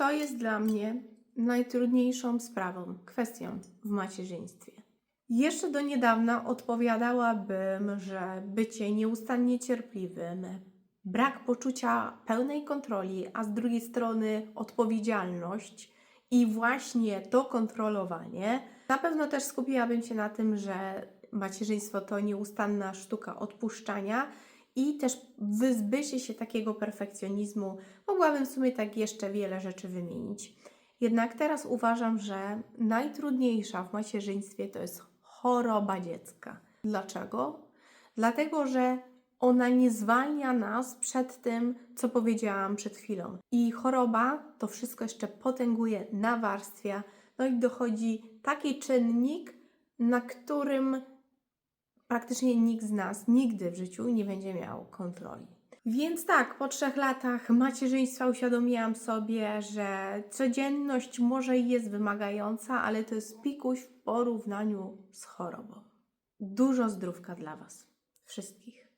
Co jest dla mnie najtrudniejszą sprawą, kwestią w macierzyństwie? Jeszcze do niedawna odpowiadałabym, że bycie nieustannie cierpliwym, brak poczucia pełnej kontroli, a z drugiej strony odpowiedzialność i właśnie to kontrolowanie. Na pewno też skupiłabym się na tym, że macierzyństwo to nieustanna sztuka odpuszczania i też wyzbycie się takiego perfekcjonizmu. Mogłabym w sumie tak jeszcze wiele rzeczy wymienić. Jednak teraz uważam, że najtrudniejsza w macierzyństwie to jest choroba dziecka. Dlaczego? Dlatego, że ona nie zwalnia nas przed tym, co powiedziałam przed chwilą. I choroba to wszystko jeszcze potęguje, nawarstwia, no i dochodzi taki czynnik, na którym praktycznie nikt z nas nigdy w życiu nie będzie miał kontroli. Więc tak, po trzech latach macierzyństwa uświadomiłam sobie, że codzienność może jest wymagająca, ale to jest pikuś w porównaniu z chorobą. Dużo zdrówka dla Was, wszystkich.